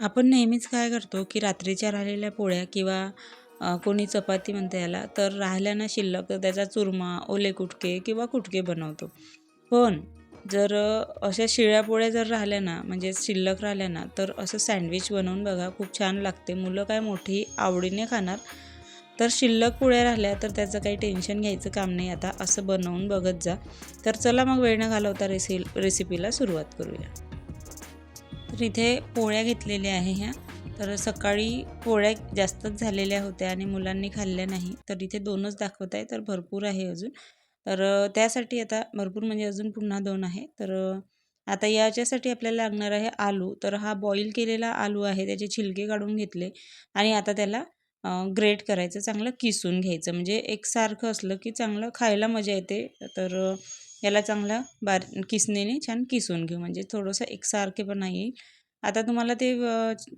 आपण नेहमीच काय करतो की रात्रीच्या राहिलेल्या पोळ्या किंवा कोणी चपाती म्हणते याला तर राहिल्या ना शिल्लक तर त्याचा चुरमा ओले कुटके किंवा कुटके बनवतो. पण जर अशा शिळ्या पोळ्या जर राहिल्या ना म्हणजे शिल्लक राहिल्या ना तर असं सँडविच बनवून बघा खूप छान लागते. मुलं काय मोठी आवडीने खाणार. तर शिल्लक पोळ्या राहिल्या तर त्याचं काही टेन्शन घ्यायचं काम नाही. आता असं बनवून बघत जा. तर चला मग वेळ न घालवता रेसि रेसिपीला सुरुवात करूया. तर इथे पोळ्या घेतलेल्या आहे ह्या. तर सकाळी पोळ्या जास्तच झालेल्या होत्या आणि मुलांनी खाल्ल्या नाही. तर इथे दोनच दाखवत आहे तर भरपूर आहे अजून. तर त्यासाठी आता भरपूर म्हणजे अजून पुन्हा दोन आहे. तर आता याच्यासाठी आपल्याला लागणार आहे आलू. तर हा बॉईल केलेला आलू आहे त्याचे छिलके काढून घेतले आणि आता त्याला ग्रेट करायचं चांगलं किसून घ्यायचं. म्हणजे एकसारखं असलं की चांगलं खायला मजा येते. तर याला चांगला बार किसणीने छान किसून घेऊ. म्हणजे थोडंसं एकसारखेपणा येईल आता तुम्हाला ते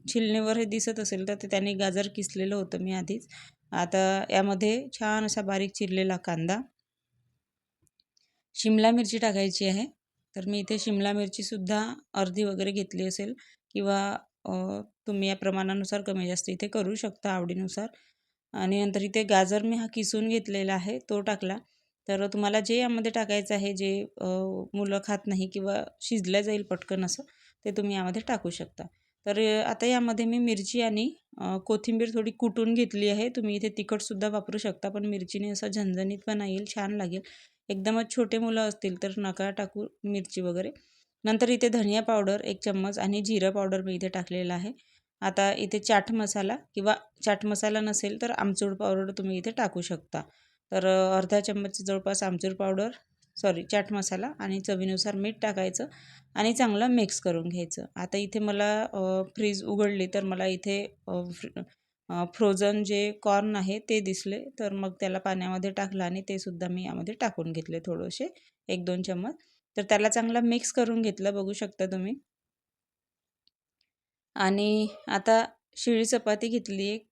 छिलणीवर हे दिसत असेल तर ते त्याने गाजर किसलेलं होतं मी आधीच. आता यामध्ये छान असा बारीक चिरलेला कांदा. शिमला मिरची टाकायची आहे. तर मी इथे शिमला मिरचीसुद्धा अर्धी वगैरे घेतली असेल किंवा तुम्ही या प्रमाणानुसार कमी जास्त इथे करू शकता आवडीनुसार. आणि नंतर इथे गाजर मी हा किसून घेतलेला आहे तो टाकला. तर तुम्हाला जे यामध्ये टाकायचं आहे जे मुलं खात नाही किंवा शिजलं जाईल पटकन असं ते तुम्ही यामध्ये टाकू शकता. तर आता यामध्ये मी मिरची आणि कोथिंबीर थोडी कुटून घेतली आहे. तुम्ही इथे तिखटसुद्धा वापरू शकता पण मिरचीने असं झणझणीत पण येईल छान लागेल. एकदमच छोटे मुलं असतील तर नका टाकू मिरची वगैरे. नंतर इथे धनिया पावडर एक चम्मच आणि जिरं पावडर मी इथे टाकलेला आहे. आता इथे चाट मसाला किंवा चाट मसाला नसेल तर आमचूड पावडर तुम्ही इथे टाकू शकता. तर अर्धा चम्मच जवळपास आमचूर पावडर सॉरी चाट मसाला आणि चवीनुसार मीठ टाकायचं आणि चांगलं मिक्स करून घ्यायचं. आता इथे मला फ्रीज उघडली तर मला इथे फ्रोझन जे कॉर्न आहे ते दिसले. तर मग त्याला पाण्यामध्ये टाकलं आणि ते सुद्धा मी यामध्ये टाकून घेतले थोडेसे एक दोन चम्मच. तर त्याला चांगला मिक्स करून घेतलं बघू शकता तुम्ही. आणि आता शिळी चपाती घेतली एक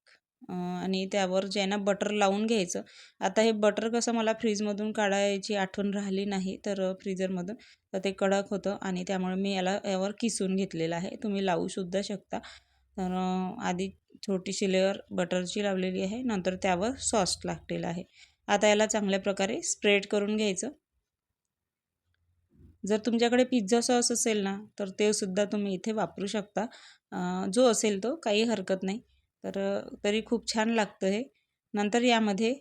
आणि त्यावर जे आहे ना बटर लावून घ्यायचं. आता हे बटर कसं मला फ्रीजमधून काढायची आठवण राहिली नाही तर फ्रीजरमधून तर ते कडक होतं आणि त्यामुळे मी याला यावर किसून घेतलेलं आहे. तुम्ही लावूसुद्धा शकता. तर आधी छोटीशी लेअर बटरची लावलेली आहे नंतर त्यावर सॉस लागलेला आहे. आता याला चांगल्या प्रकारे स्प्रेड करून घ्यायचं. जर तुमच्याकडे पिझ्झा सॉस असेल ना तर ते सुद्धा तुम्ही इथे वापरू शकता. जो असेल तो काही हरकत नाही. तर तरी खूप छान लागतं हे. नंतर यामध्ये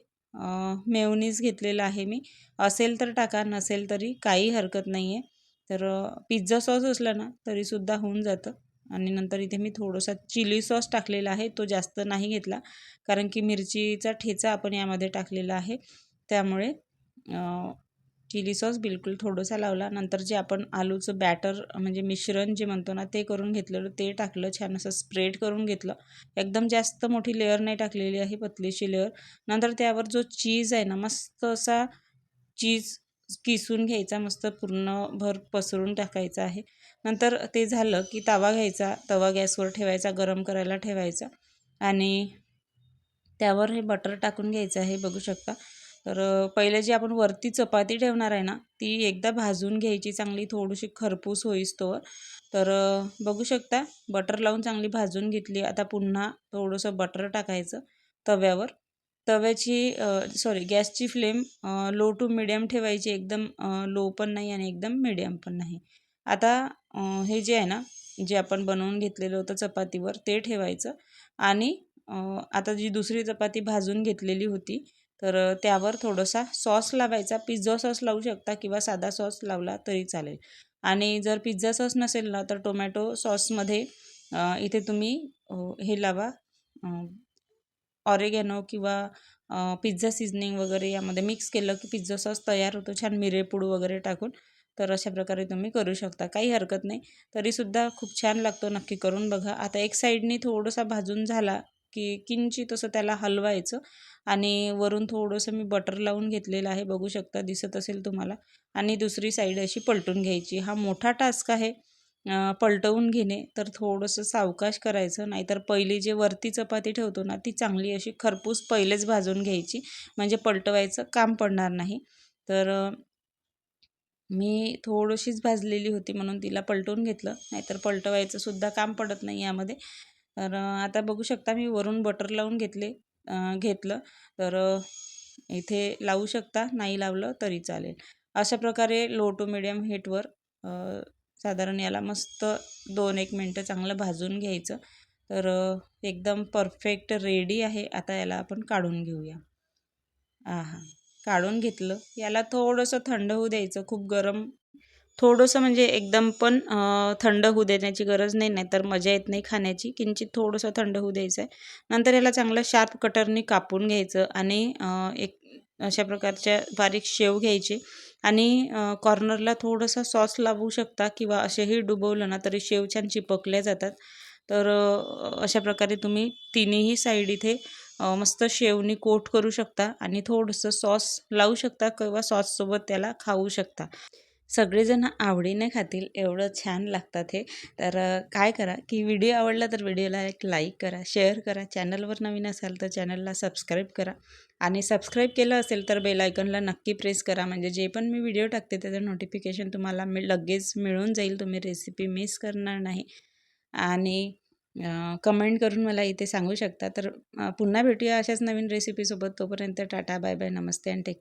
मेवनीज घेतलेला आहे मी. असेल तर टाका नसेल तरी काही हरकत नाही आहे तर पिझ्झा सॉस असला ना तरीसुद्धा होऊन जातं. आणि नंतर इथे मी थोडासा चिली सॉस टाकलेला आहे तो जास्त नाही घेतला. कारण की मिरचीचा ठेचा आपण यामध्ये टाकलेला आहे. त्यामुळे चिली सॉस बिलकुल थोडंसा लावला. नंतर जे आपण आलूचं बॅटर म्हणजे मिश्रण जे म्हणतो ना ते करून घेतलेलं ते टाकलं छान असं स्प्रेड करून घेतलं. एकदम जास्त मोठी लेअर नाही टाकलेली आहे पतलीशी लेअर नंतर त्यावर जो चीज आहे ना मस्त असा चीज किसून घ्यायचा मस्त पूर्ण भर पसरून टाकायचा आहे. नंतर ते झालं की तवा घ्यायचा. तवा गॅसवर ठेवायचा गरम करायला ठेवायचा. आणि त्यावर हे बटर टाकून घ्यायचं आहे बघू शकता. तर पहिले जी आपण वरती चपाती ठेवणार आहे ना ती एकदा भाजून घ्यायची चांगली थोडीशी खरपूस होईस्तोवर. तर बघू शकता बटर लावून चांगली भाजून घेतली. आता पुन्हा थोडंसं बटर टाकायचं तव्यावर. तव्याची सॉरी गॅसची फ्लेम लो टू मिडियम ठेवायची. एकदम लो पण नाही आणि एकदम मिडियम पण नाही. आता हे जे आहे ना जे आपण बनवून घेतलेलं होतं चपातीवर ते ठेवायचं. आणि आता जी दुसरी चपाती भाजून घेतलेली होती तर त्यावर थोडासा सॉस लावायचा. पिझ्झा सॉस लावू शकता किंवा साधा सॉस लावला तरी चालेल. आणि जर पिझ्झा सॉस नसेल ना तर टोमॅटो सॉसमध्ये इथे तुम्ही हे लावा ऑरेगॅनो किंवा पिझ्झा सीझनिंग वगैरे यामध्ये मिक्स केलं की पिझ्झा सॉस तयार होतो. छान मिरेपूड वगैरे टाकून तर अशा प्रकारे तुम्ही करू शकता. काही हरकत नाही. तरीसुद्धा खूप छान लागतो नक्की करून बघा. आता एक साईडनी थोडासा भाजून झाला की किंचित असं त्याला हलवायचं. आणि वरून थोडंसं मी बटर लावून घेतलेलं आहे. बघू शकता दिसत असेल तुम्हाला. आणि दुसरी साईड अशी पलटून घ्यायची. हा मोठा टास्क आहे पलटवून घेणे. तर थोडंसं सावकाश करायचं. नाहीतर पहिली जे वरती चपाती ठेवतो ना ती चांगली अशी खरपूस पहिलेच भाजून घ्यायची. म्हणजे पलटवायचं काम पडणार नाही. तर मी थोडीशीच भाजलेली होती म्हणून तिला पलटून घेतलं. नाहीतर पलटवायचं सुद्धा काम पडत नाही यामध्ये. तर आता बघू शकता मी वरून बटर लावून घेतले. घेतलं. तर इथे लावू शकता नाही लावलं तरी चालेल. अशा प्रकारे लो टू मिडियम हीटवर साधारण याला मस्त दोन एक मिनटं चांगलं भाजून घ्यायचं. तर एकदम परफेक्ट रेडी आहे. आता याला आपण काढून घेऊया. आहा काढून घेतलं. याला थोडंसं थंड होऊ द्यायचं. खूप गरम थोडंसं म्हणजे एकदम पण थंड होऊ देण्याची गरज नाही नाही तर मजा येत नाही खाण्याची. किंचित थोडंसं थंड होऊ द्यायचं आहे नंतर याला चांगलं शार्प कटरनी कापून घ्यायचं आणि एक अशा प्रकारच्या बारीक शेव घ्यायचे. आणि कॉर्नरला थोडंसं सॉस लावू शकता किंवा असेही डुबवलं ना तरी शेव छान चिपकल्या जातात. तर अशा प्रकारे तुम्ही तिन्ही साईड इथे मस्त शेवनी कोट करू शकता आणि थोडंसं सॉस लावू शकता किंवा सॉससोबत त्याला खाऊ शकता. सगळेजण आवडीने खातील एवढं छान लागतात हे. तर काय करा की व्हिडिओ आवडला तर व्हिडिओला एक लाईक करा शेअर करा. चॅनलवर नवीन असाल तर चॅनलला सबस्क्राईब करा. आणि सबस्क्राईब केलं असेल तर बेल आयकनला नक्की प्रेस करा. म्हणजे जे पण मी व्हिडिओ टाकते त्याचं नोटिफिकेशन तुम्हाला मी लगेच मिळून जाईल. तुम्ही रेसिपी मिस करणार नाही. आणि कमेंट करून मला इथे सांगू शकता. तर पुन्हा भेटूया अशाच नवीन रेसिपीसोबत तोपर्यंत tata bye bye namaste and take